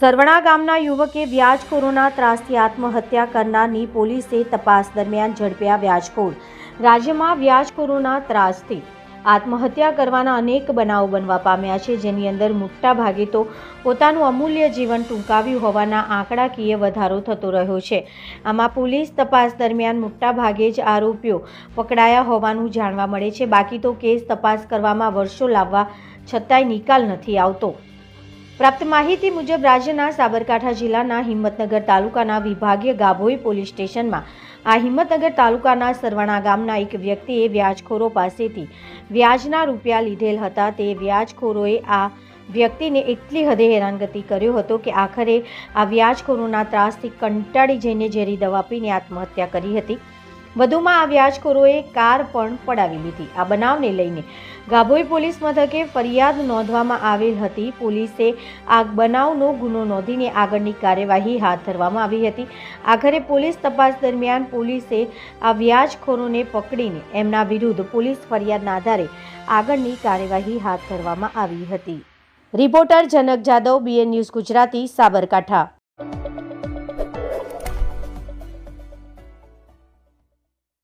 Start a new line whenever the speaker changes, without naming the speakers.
સરવણા ગામના યુવકે વ્યાજખોરોના ત્રાસથી આત્મહત્યા કરનારની પોલીસે તપાસ દરમિયાન ઝડપ્યા વ્યાજખોર. રાજ્યમાં વ્યાજખોરોના ત્રાસથી આત્મહત્યા કરવાના અનેક બનાવો બનવા પામ્યા છે. જેની અંદર મોટા ભાગે તો પોતાનું અમૂલ્ય જીવન ટૂંકાવ્યું હોવાના આંકડાકીય વધારો થતો રહ્યો છે. આમાં પોલીસ તપાસ દરમિયાન મોટા ભાગે જ આરોપીઓ પકડાયા હોવાનું જાણવા મળે છે. બાકી તો કેસ તપાસ કરવામાં વર્ષો લાવવા છતાંય નિકાલ નથી આવતો. પ્રાપ્ત માહિતી મુજબ રાજ્યના સાબરકાંઠા જિલ્લાના હિંમતનગર તાલુકાના વિભાગીય ગાભોઈ પોલીસ સ્ટેશનમાં આ હિંમતનગર તાલુકાના સરવાણા ગામના એક વ્યક્તિએ વ્યાજખોરો પાસેથી વ્યાજના રૂપિયા લીધેલ હતા. તે વ્યાજખોરોએ આ વ્યક્તિને એટલી હદે હેરાનગતિ કર્યો હતો કે આખરે આ વ્યાજખોરોના ત્રાસથી કંટાળી જઈને ઝેરી દવા પીને આત્મહત્યા કરી હતી. વધુમાં આ વ્યાજખોરોએ કાર પણ પડાવી લીધી. આ બનાવને લઈને ગાભોઈ પોલીસ મથકે ફરિયાદ નોંધવામાં આવેલ હતી. પોલીસે આ બનાવનો ગુનો નોંધીને આગળની કાર્યવાહી હાથ ધરવામાં આવી હતી. આખરે પોલીસ તપાસ દરમિયાન પોલીસે આ વ્યાજખોરોને પકડીને એમના વિરુદ્ધ પોલીસ ફરિયાદના આધારે આગળની કાર્યવાહી હાથ ધરવામાં આવી હતી. Reporter Janak Jadav BN news Gujarati, Sabarkantha.